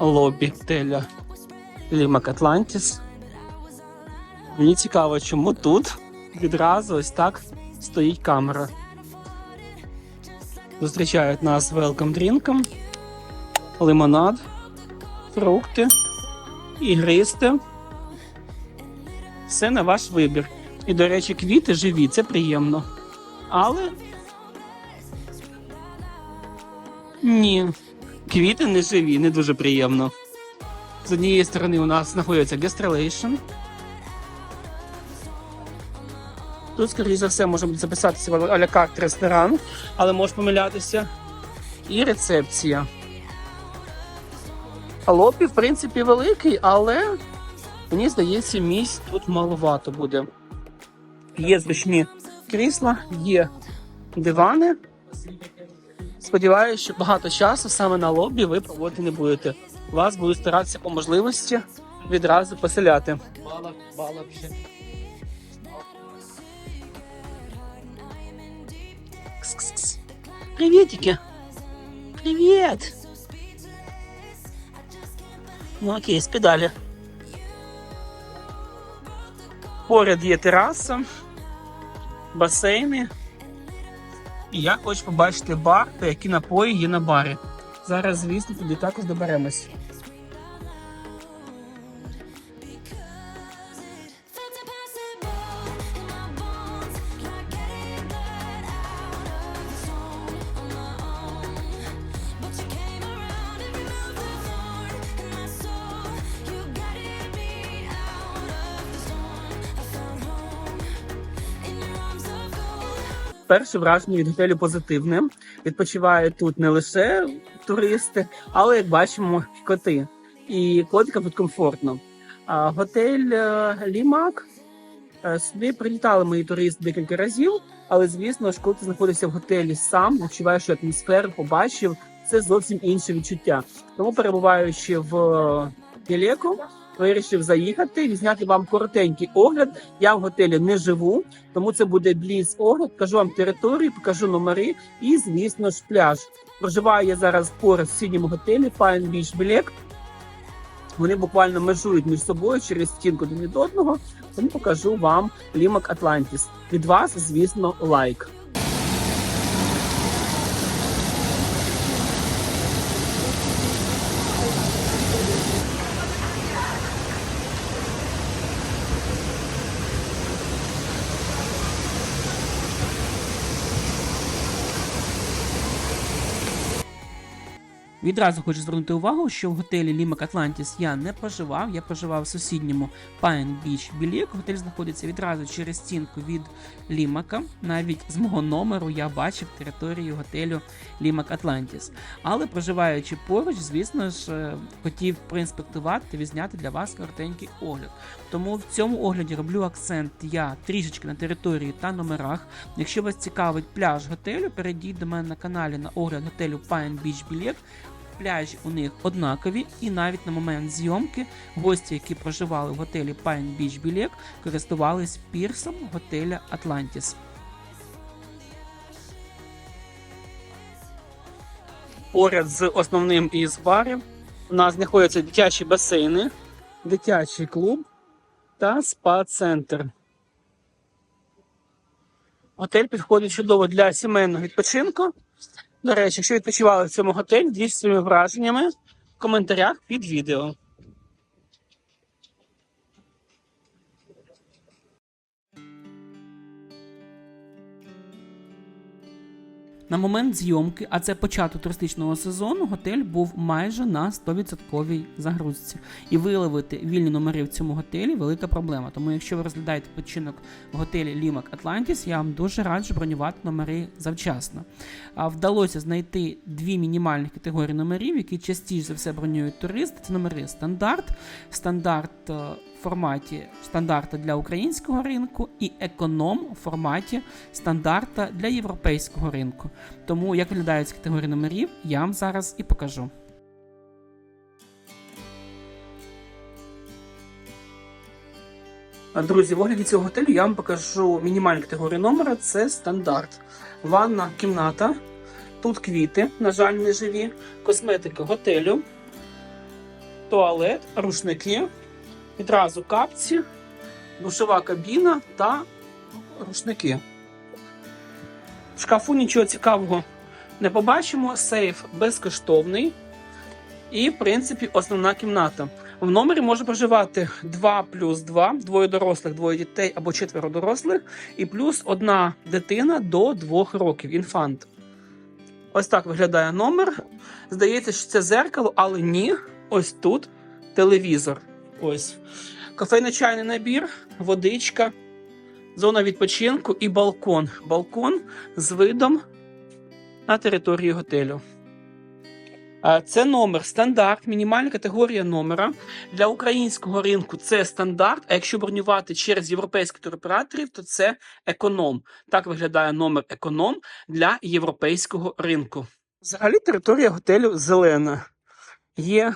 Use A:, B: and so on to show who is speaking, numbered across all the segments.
A: лобі готеля Лімак Атлантіс. Мені цікаво, чому тут відразу ось так стоїть камера. Зустрічають нас велком дрінком, лимонад, фрукти, ігристи. Все на ваш вибір. І, до речі, квіти живі, це приємно. Але. Ні, квіти не живі, не дуже приємно. З однієї сторони у нас знаходиться гестрелейшн. Тут, скоріше за все, може бути записатися в а-ля карт ресторан, але може помилятися. І рецепція. Лобі, в принципі, великий, але мені здається, місць тут маловато буде. Є зручні крісла, є дивани. Сподіваюся, що багато часу саме на лобі ви проводити не будете. Вас будуть старатися по можливості відразу поселяти.
B: Ще.
A: Приветики. Привет. Ну окей, педалі. Поряд є тераса, басейни. І я хочу побачити бар та які напої є на барі. Зараз, звісно, туди також доберемось. Перше враження від готелю позитивне. Відпочивають тут не лише туристи, але як бачимо, коти. І котикам тут комфортно. А готель е, Лімак. е, Сюди прилітали мої туристи декілька разів, але звісно ж, коли ти знаходишся в готелі сам, відчуваєш атмосферу, побачив, це зовсім інше відчуття. Тому перебуваючи в е, Білеку, вирішив заїхати і зняти вам коротенький огляд. Я в готелі не живу, тому це буде бліз огляд. Покажу вам територію, покажу номери і, звісно ж, пляж. Проживаю я зараз поряд в сусідньому готелі Pine Beach Білек. Вони буквально межують між собою через стінку один від одного. Тому покажу вам Лімак Атлантіс. Від вас, звісно, лайк. Відразу хочу звернути увагу, що в готелі Лімак Атлантіс я не проживав. Я проживав в сусідньому Pine Beach Білік. Готель знаходиться відразу через стінку від Лімака. Навіть з мого номеру я бачив територію готелю Лімак Атлантіс. Але проживаючи поруч, звісно ж, е, хотів проінспектувати відзняти для вас коротенький огляд. Тому в цьому огляді роблю акцент я трішечки на території та номерах. Якщо вас цікавить пляж готелю, перейдіть до мене на каналі на огляд готелю Pine Beach Білет. Пляжі у них однакові, і навіть на момент зйомки гості, які проживали в готелі Pine Beach Білек, користувались пірсом готеля Atlantis. Поряд з основним із барів у нас знаходяться дитячі басейни, дитячий клуб та спа-центр. Готель підходить чудово для сімейного відпочинку. До речі, якщо відпочивали в цьому готелі, діліться своїми враженнями в коментарях під відео. На момент зйомки, а це початок туристичного сезону, готель був майже на 100% загрузці. І виловити вільні номери в цьому готелі велика проблема. Тому, якщо ви розглядаєте починок в готелі Лімак Атлантіс, я вам дуже раджу бронювати номери завчасно. А вдалося знайти дві мінімальні категорії номерів, які частіше за все бронюють туристи. Це номери стандарт, стандарт е, форматі стандарта для українського ринку і економ у форматі стандарта для європейського ринку. Тому як виглядають категорії номерів, я вам зараз і покажу. Друзі, в огляді цього готелю я вам покажу мінімальну категорію номера це стандарт. Ванна, кімната. Тут квіти, на жаль, не живі, косметика готелю. туалет, рушники, відразу капці, душова кабіна та рушники. В шкафу нічого цікавого не побачимо. Сейф безкоштовний. І, в принципі, основна кімната. В номері може проживати 2 плюс 2, двоє дорослих, двоє дітей або четверо дорослих, і плюс одна дитина до 2 років, інфант. Ось так виглядає номер. Здається, що це зеркало, але ні. Ось тут телевізор. Ось. Кофейно-чайний набір, водичка, зона відпочинку і балкон. Балкон з видом на територію готелю. Це номер стандарт, мінімальна категорія номера. Для українського ринку це стандарт. А якщо бронювати через європейських туроператорів, то це економ. Так виглядає номер економ для європейського ринку. Взагалі територія готелю зелена. Є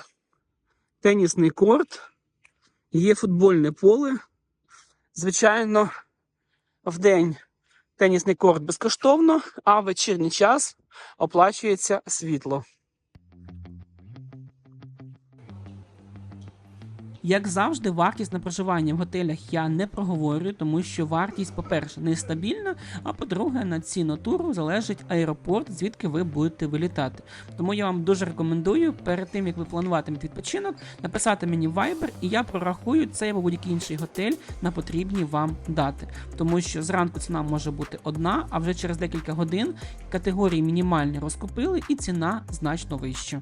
A: тенісний корт, є футбольне поле. Звичайно, в день тенісний корт безкоштовно, а в вечірній час оплачується світло. Як завжди, вартість на проживання в готелях я не проговорюю, тому що вартість, по-перше, нестабільна, а по-друге, на ціну туру залежить аеропорт, звідки ви будете вилітати. Тому я вам дуже рекомендую перед тим, як ви плануватимете відпочинок, написати мені Viber, і я прорахую цей або будь-який інший готель на потрібні вам дати. Тому що зранку ціна може бути одна, а вже через декілька годин категорії мінімальні розкупили, і ціна значно вища.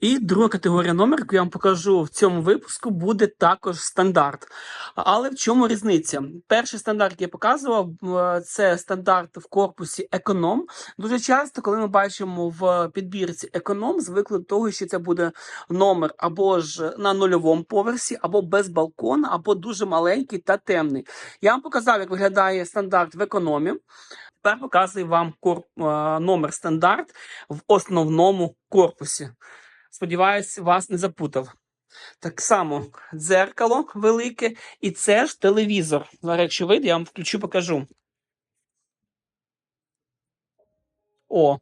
A: І друга категорія номер, яку я вам покажу в цьому випуску, буде також стандарт. Але в чому різниця? Перший стандарт, який я показував, е, це стандарт в корпусі економ. Дуже часто, коли ми бачимо в підбірці економ, звикли до того, що це буде номер або ж на нульовому поверсі, або без балкона, або дуже маленький та темний. Я вам показав, як виглядає стандарт в економі. Тепер показую вам корп... е, номер стандарт в основному корпусі. Сподіваюсь, вас не запутав. Так само дзеркало велике, і це ж телевізор. Зараз, якщо вийде, я вам включу, покажу. О,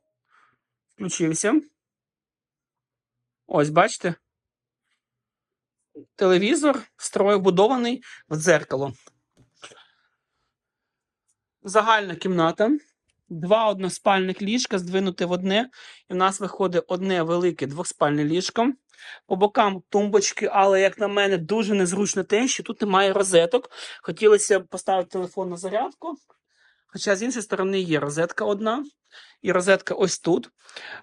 A: включився. Ось, бачите? Телевізор строю вбудований в дзеркало. Загальна кімната. Два односпальних ліжка здвинути в одне. І в нас виходить одне велике двоспальне ліжко. По бокам тумбочки, але, як на мене, дуже незручно те, що тут немає розеток. Хотілося б поставити телефон на зарядку. Хоча з іншої сторони є розетка одна. І розетка ось тут.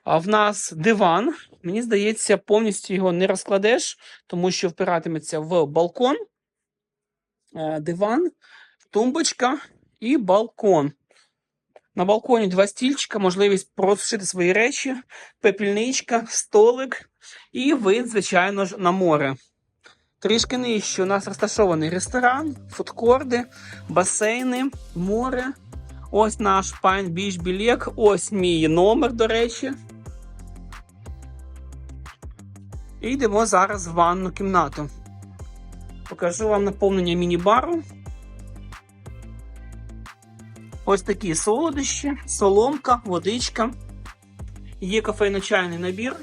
A: А в нас диван. Мені здається, повністю його не розкладеш, тому що впиратиметься в балкон. Е, Диван, тумбочка і балкон. На балконі два стільчика, можливість розшити свої речі, пепільничка, столик і вид, звичайно ж, на море. Трішки нижче у нас розташований ресторан, фудкорди, басейни, море. Ось наш Pine Beach білек. Ось мій номер, до речі. І йдемо зараз в ванну кімнату. Покажу вам наповнення міні-бару. Ось такі солодощі, соломка, водичка. Є кофейно-чайний набір.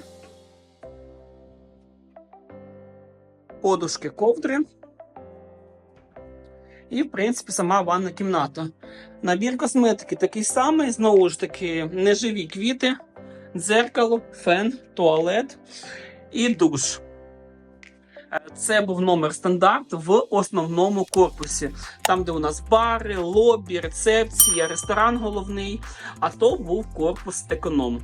A: Подушки ковдри. І, в принципі, сама ванна кімната. Набір косметики такий самий, знову ж таки, неживі квіти, дзеркало, фен, туалет і душ. Е, Це був номер стандарт в основному корпусі. Там, де у нас бари, лобі, рецепція, ресторан головний. А то був корпус економ.